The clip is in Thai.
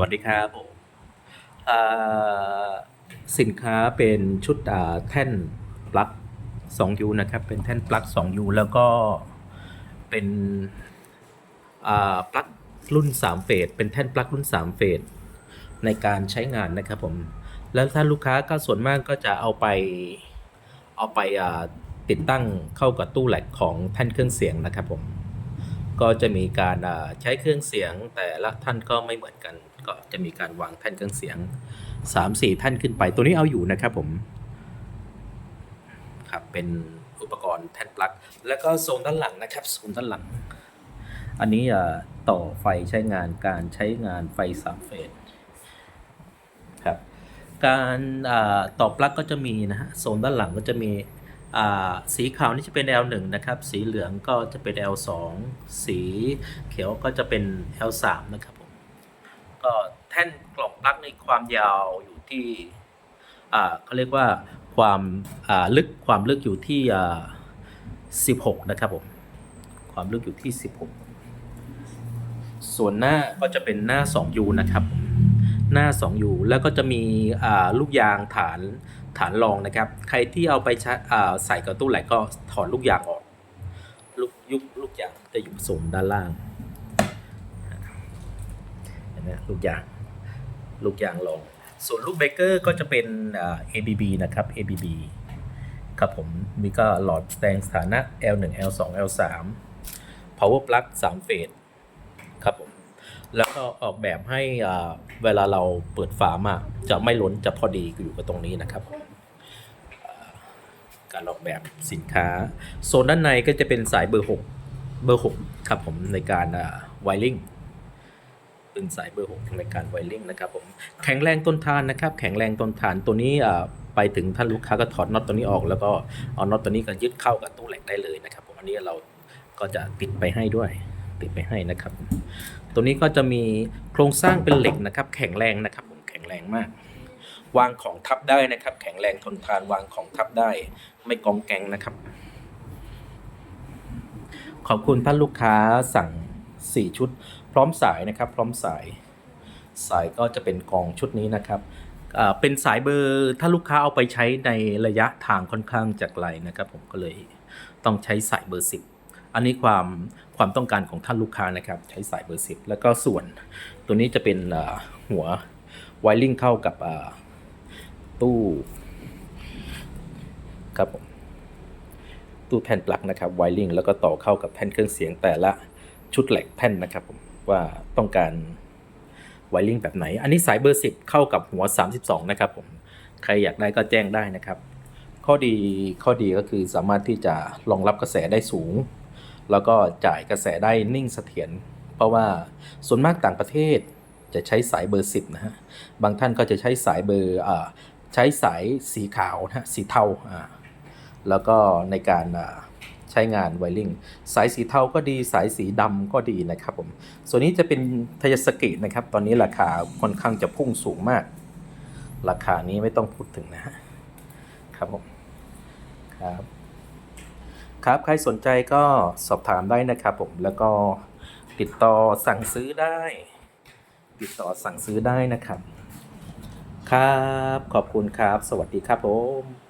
วัสดีครับผมสินค้าเป็นชุดแท่นปลั๊ก 2U นะครับ เป็นแท่นปลั๊ก 2U แล้วก็เป็นปลั๊กรุ่น 3 เฟส เป็นแท่นปลั๊กรุ่น 3 เฟส ในการใช้งานนะครับผม แล้วถ้าลูกค้าก็ส่วนมากก็จะเอาไปเอาไปาติดตั้งเข้ากับตู้แหลกของแท่นเครื่องเสียงนะครับผม ก็จะมีการาใช้เครื่องเสียงแต่ละท่านก็ไม่เหมือนกัน ก็จะมีการวางแท่นเครื่องเสียง 3-4ท่นขึ้นไป ตัวนี้เอาอยู่นะครับผมครับเป็นอุปกรณ์แท่นปลั๊กแล้วก็โซนด้านหลังนะครับโซนด้านหลัง อันนี้อ่าต่อไฟใช้งานการใช้งานไฟ3เฟสครับการต่อปลั๊กก็จะมีนะฮะโซนด้านหลังก็จะมีสีขาวนี่จะเป็น L1 นะครับ สีเหลืองก็จะเป็น L2 สีเขียวก็จะเป็น L3 นะครับผม ท่นกล่องปลั๊กในความยาวอยู่ที่เขาเรียกว่าความลึกความลึกอยู่ที่ 16 นะครับผม ความลึกอยู่ที่ 16 ส่วนหน้าก็จะเป็นหน้า 2U นะครับ หน้า 2U แล้วก็จะมีลูกยางฐานฐานรองนะครับ ใครที่เอาไปใช้อ่าใส่กับตู้ไหลก็ถอดลูกยางออก ลูกยุกลูกยางจะอยู่โซนด้านล่างเห็นไหมลูกยาง ลูกยางรองส่วนลูกเบเกอร์ก็จะเป็น ABB นะครับ ABB ครับผมมีก็หลอดแสดงสถานะ L1 L2 L3 power plug 3เฟสครับผมแล้วก็ออกแบบให้เวลาเราเปิดฝามาจะไม่ล้นจะพอดีอยู่กับตรงนี้นะครับ การออกแบบสินค้า โซนด้านในก็จะเป็นสายเบอร์ 6 เบอร์ 6 ครับผมในการไวริงเป็นสายเบอร์6ในการไวริงนะครับผมแข็งแรงต้นทานนะครับ แข็งแรงต้นทานตัวนี้ไปถึงท่านลูกค้าก็ถอดน็อตตัวนี้ออก แล้วก็เอาน็อตตัวนี้ก็ยึดเข้ากับตู้เหล็กได้เลยนะครับผมอันนี้เราก็จะติดไปให้ด้วย ติดไปให้นะครับ ตัวนี้ก็จะมีโครงสร้างเป็นเหล็กนะครับ แข็งแรงนะครับผมแข็งแรงมาก วางของทับได้นะครับ แข็งแรงทนทานวางของทับได้ ไม่กองแกงนะครับ ขอบคุณท่านลูกค้าสั่ง 4 ชุด ร้อมสายนะครับ พร้อมสาย สายก็จะเป็นกองชุดนี้นะครับเป็นสายเบอร์ถ้าลูกค้าเอาไปใช้ในระยะทางค่อนข้างจากไกลนะครับผมก็เลยต้องใช้สายเบอร์10อันนี้ความความต้องการของท่านลูกค้านะครับ ใช้สายเบอร์10แล้วก็ส่วนตัวนี้จะเป็นหัวไวริงเข้ากับตู้ครับผมตู้แผ่นปลั๊กนะครับไวริงแล้วก็ต่อเข้ากับแผ่นเครื่องเสียงแต่ละชุดแหลกแผ่นนะครับผม ว่าต้องการไวริงแบบไหน อันนี้สายเบอร์ 10 เข้ากับหัว 32 นะครับผม ใครอยากได้ก็แจ้งได้นะครับ ข้อดีข้อดีก็คือสามารถที่จะรองรับกระแสได้สูง แล้วก็จ่ายกระแสได้นิ่งเสถียร เพราะว่าส่วนมากต่างประเทศจะใช้สายเบอร์ 10 นะฮะ บางท่านก็จะใช้สายเบอร์อใช้สายสีขาวนะฮะสีเทา แล้วก็ในการ ช้งานไวริงสายสีเทาก็ดีสายสีดำก็ดีนะครับผมส่วนนี้จะเป็นทยสกินะครับ ตอนนี้ราคาค่อนข้างจะพุ่งสูงมาก ราคานี้ไม่ต้องพูดถึงนะฮะครับผมครับครับใครสนใจก็สอบถามได้นะครับผมแล้วก็ติดต่อสั่งซื้อได้ ติดต่อสั่งซื้อได้นะครับ ครับ ขอบคุณครับ สวัสดีครับผม